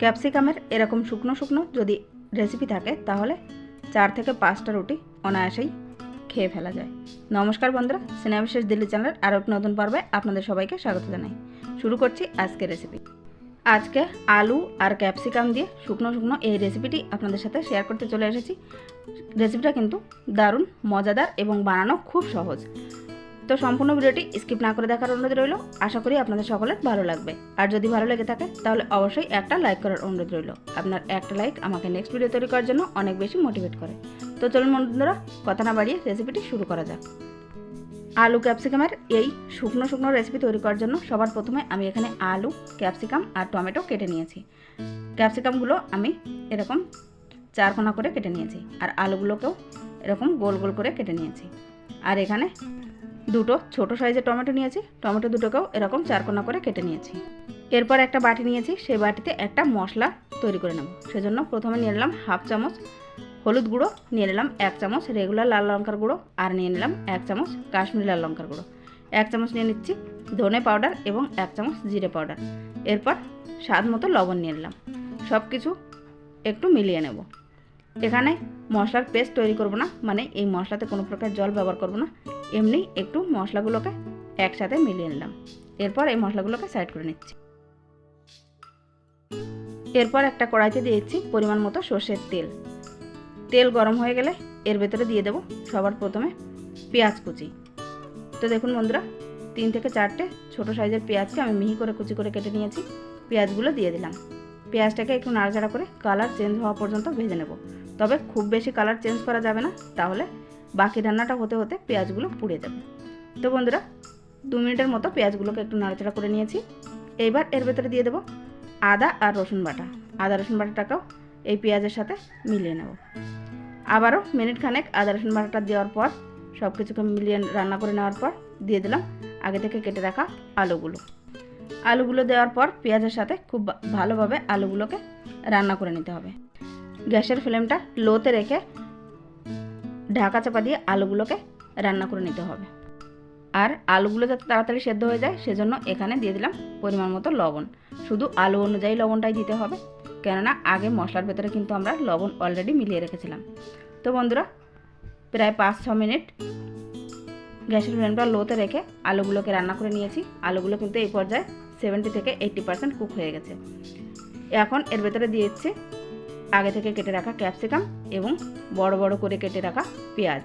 ক্যাপসিকামের এরকম শুকনো শুকনো যদি রেসিপি থাকে, তাহলে চার থেকে পাঁচটা রুটি অনায়াসেই খেয়ে ফেলা যায়। নমস্কার বন্ধুরা সিনেমা বিশেষ দিল্লি চ্যানেলের আরও এক নতুন পর্বে আপনাদের সবাইকে স্বাগত জানাই। শুরু করছি আজকের রেসিপি আজকে আলু আর ক্যাপসিকাম দিয়ে শুকনো শুকনো এই রেসিপিটি আপনাদের সাথে শেয়ার করতে চলে এসেছি। রেসিপিটা কিন্তু দারুণ, মজাদার এবং বানানো খুব সহজ। তো সম্পূর্ণ ভিডিওটি স্কিপ না করে দেখার অনুরোধ রইল। আশা করি আপনাদের সকলের ভালো লাগবে। আর যদি ভালো লেগে থাকে, তাহলে অবশ্যই একটা লাইক করার অনুরোধ রইল। আপনার একটা লাইক আমাকে নেক্সট ভিডিও তৈরি করার জন্য অনেক বেশি মোটিভেট করে। তো চলুন বন্ধুরা, কথা না বাড়িয়ে রেসিপিটি শুরু করা যাক। আলু ক্যাপসিকামের এই শুকনো শুকনো রেসিপি তৈরি করার জন্য সবার প্রথমে আমি এখানে আলু ক্যাপসিকাম আর টমেটো কেটে নিয়েছি। ক্যাপসিকামগুলো আমি এরকম চার কোনা করে কেটে নিয়েছি। আর আলুগুলোকেও এরকম গোল গোল করে কেটে নিয়েছি। আর এখানে দুটো ছোট সাইজের টমেটো নিয়েছি। টমেটো দুটোকেও এরকম চার কোনা করে কেটে নিয়েছি। এরপর একটা বাটি নিয়েছি, সেই বাটিতে একটা মশলা তৈরি করে নেব। সেজন্য প্রথমে নিয়ে নিলাম হাফ চামচ হলুদ গুঁড়ো, নিয়ে নিলাম এক চামচ রেগুলার লাল লঙ্কার গুঁড়ো, আর নিয়ে নিলাম এক চামচ কাশ্মীরি লাল লঙ্কার গুঁড়ো। এক চামচ নিয়ে নিচ্ছি ধনে পাউডার এবং এক চামচ জিরে পাউডার। এরপর স্বাদ মতো লবণ নিয়ে নিলাম। সব কিছু একটু মিলিয়ে নেব। এখানে মশলার পেস্ট তৈরি করব না মানে এই মশলাতে কোনো প্রকার জল ব্যবহার করব না। এমনি একটু মশলাগুলোকে একসাথে মিলিয়ে নিলাম। এরপর এই মশলাগুলোকে সাইড করে নিচ্ছি। এরপর একটা কড়াইতে দিয়েছি পরিমাণ মতো সর্ষের তেল। তেল গরম হয়ে গেলে এর ভেতরে দিয়ে দেবো সবার প্রথমে পেঁয়াজ কুচি। তো দেখুন বন্ধুরা, তিন থেকে চারটে ছোটো সাইজের পেঁয়াজকে আমি মিহি করে কুচি করে কেটে নিয়েছি। পেঁয়াজগুলো দিয়ে দিলাম। পেঁয়াজটাকে একটু নাড়াচাড়া করে কালার চেঞ্জ হওয়া পর্যন্ত ভেজে নেব। তবে খুব বেশি কালার চেঞ্জ করা যাবে না। তাহলে বাকি রান্নাটা হতে হতে পেঁয়াজগুলো পুড়ে যাবে। তো বন্ধুরা, দু মিনিটের মতো পেঁয়াজগুলোকে একটু নাড়াচাড়া করে নিয়েছি। এইবার এর ভেতরে দিয়ে দেবো আদা আর রসুন বাটা। আদা রসুন বাটাটাকেও এই পেঁয়াজের সাথে মিলিয়ে নেব। আবারও মিনিট খানেক আদা রসুন বাটাটা দেওয়ার পর সব কিছুকে মিলিয়ে রান্না করে নেওয়ার পর দিয়ে দিলাম আগে থেকে কেটে রাখা আলুগুলো। আলুগুলো দেওয়ার পর পেঁয়াজের সাথে খুব ভালোভাবে আলুগুলোকে রান্না করে নিতে হবে। গ্যাসের ফ্লেমটা লোতে রেখে ঢাকা চাপা দিয়ে আলুগুলোকে রান্না করে নিতে হবে। আর আলুগুলো যাতে তাড়াতাড়ি সেদ্ধ হয়ে যায়, সেজন্য এখানে দিয়ে দিলাম পরিমাণ মতো লবণ। শুধু আলু অনুযায়ী লবণটাই দিতে হবে, কেননা আগে মশলার ভেতরে কিন্তু আমরা লবণ অলরেডি মিলিয়ে রেখেছিলাম। তো বন্ধুরা, প্রায় পাঁচ ছ মিনিট গ্যাসের ফ্লেমটা লোতে রেখে আলুগুলোকে রান্না করে নিয়েছি। আলুগুলো কিন্তু এই পর্যায়ে সেভেন্টি থেকে এইট্টি পার্সেন্ট কুক হয়ে গেছে। এখন এর ভেতরে দিয়েছি আগে থেকে কেটে রাখা ক্যাপসিকাম এবং বড় বড় করে কেটে রাখা পেঁয়াজ।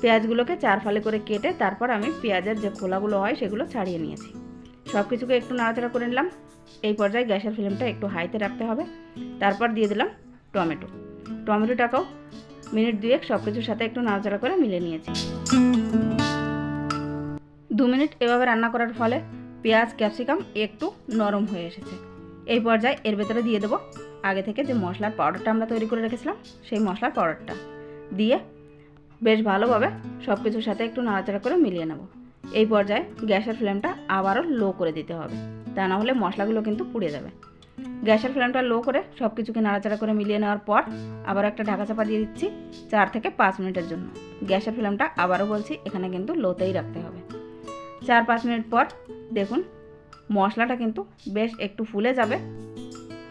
পেঁয়াজগুলোকে চার ফালে করে কেটে তারপর আমি পেঁয়াজের যে খোলাগুলো হয় সেগুলো ছাড়িয়ে নিয়েছি। সব কিছুকে একটু নাড়াচাড়া করে নিলাম। এই পর্যায়ে গ্যাসের ফ্লেমটা একটু হাইতে রাখতে হবে। তারপর দিয়ে দিলাম টমেটো। টমেটোটাকেও মিনিট দুয়েক সব কিছুর সাথে একটু নাড়াচাড়া করে মিলে নিয়েছি। দু মিনিট এভাবে রান্না করার ফলে পেঁয়াজ, ক্যাপসিকাম একটু নরম হয়ে এসেছে। এই পর্যায়ে এর ভেতরে দিয়ে দেবো আগে থেকে যে মশলার পাউডারটা আমরা তৈরি করে রেখেছিলাম, সেই মশলার পাউডারটা দিয়ে বেশ ভালোভাবে সব কিছুর সাথে একটু নাড়াচাড়া করে মিলিয়ে নেব। এই পর্যায়ে গ্যাসের ফ্লেমটা আবারও লো করে দিতে হবে। তা না হলে মশলাগুলো কিন্তু পুড়ে যাবে। গ্যাসের ফ্লেমটা লো করে সব কিছুকে নাড়াচাড়া করে মিলিয়ে নেওয়ার পর আবার একটা ঢাকা চাপা দিয়ে দিচ্ছি চার থেকে পাঁচ মিনিটের জন্য। গ্যাসের ফ্লেমটা আবারও বলছি, এখানে কিন্তু লোতেই রাখতে হবে। চার পাঁচ মিনিট পর দেখুন মশলাটা কিন্তু বেশ একটু ফুলে যাবে।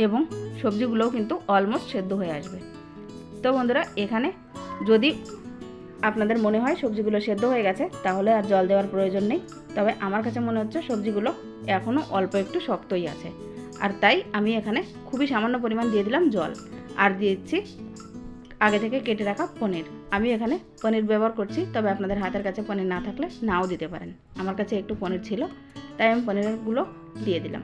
এবং সবজিগুলোও কিন্তু অলমোস্ট সেদ্ধ হয়ে আসবে। তো বন্ধুরা, এখানে যদি আপনাদের মনে হয় সবজিগুলো সেদ্ধ হয়ে গেছে, তাহলে আর জল দেওয়ার প্রয়োজন নেই। তবে আমার কাছে মনে হচ্ছে সবজিগুলো এখনও অল্প একটু শক্তই আছে। আর তাই আমি এখানে খুবই সামান্য পরিমাণ দিয়ে দিলাম জল। আর দিচ্ছি আগে থেকে কেটে রাখা পনির। আমি এখানে পনির ব্যবহার করছি, তবে আপনাদের হাতের কাছে পনির না থাকলে নাও দিতে পারেন। আমার কাছে একটু পনির ছিল, তাই আমি পনিরগুলো দিয়ে দিলাম।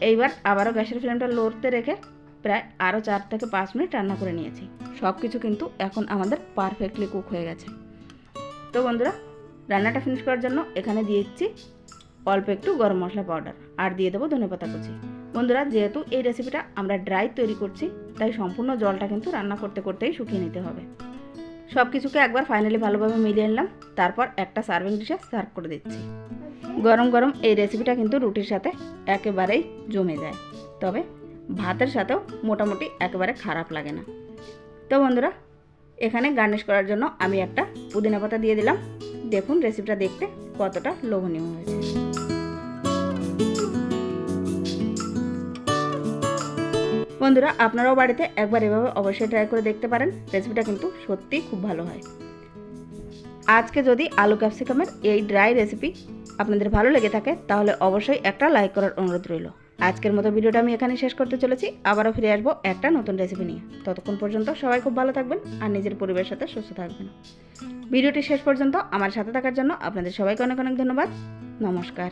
এইবার আবারও গ্যাসের ফ্লেমটা লড়তে রেখে প্রায় আরও চার থেকে পাঁচ মিনিট রান্না করে নিয়েছি। সব কিছু কিন্তু এখন আমাদের পারফেক্টলি কুক হয়ে গেছে। তো বন্ধুরা, রান্নাটা ফিনিশ করার জন্য এখানে দিয়ে দিচ্ছি অল্প একটু গরম মশলা পাউডার আর দিয়ে দেবো ধনেপাতা কুচি। বন্ধুরা, যেহেতু এই রেসিপিটা আমরা ড্রাই তৈরি করছি, তাই সম্পূর্ণ জলটা কিন্তু রান্না করতে করতেই শুকিয়ে নিতে হবে। সব কিছুকে একবার ফাইনালি ভালোভাবে মিলিয়ে নিলাম। তারপর একটা সার্ভিং ডিশে সার্ভ করে দিচ্ছি। গরম গরম এই রেসিপিটা কিন্তু রুটির সাথে একেবারেই জমে যায়। তবে ভাতের সাথেও মোটামুটি একেবারে খারাপ লাগে না। তো বন্ধুরা, এখানে গার্নিশ করার জন্য আমি একটা পুদিনা পাতা দিয়ে দিলাম। দেখুন রেসিপিটা দেখতে কতটা লোভনীয় হয়েছে। বন্ধুরা, আপনারাও বাড়িতে একবার এভাবে অবশ্যই ট্রাই করে দেখতে পারেন। রেসিপিটা কিন্তু সত্যিই খুব ভালো হয়। আজকে যদি আলু ক্যাপসিকামের এই ড্রাই রেসিপি আপনাদের ভালো লেগে থাকে, তাহলে অবশ্যই একটা লাইক করার অনুরোধ রইল। আজকের মতো ভিডিওটা আমি এখানে শেষ করতে চলেছি। আবারও ফিরে আসব একটা নতুন রেসিপি নিয়ে। ততক্ষণ পর্যন্ত সবাই খুব ভালো থাকবেন আর নিজের পরিবারের সাথে সুস্থ থাকবেন। ভিডিওটি শেষ পর্যন্ত আমার সাথে থাকার জন্য আপনাদের সবাইকে অনেক অনেক ধন্যবাদ। নমস্কার।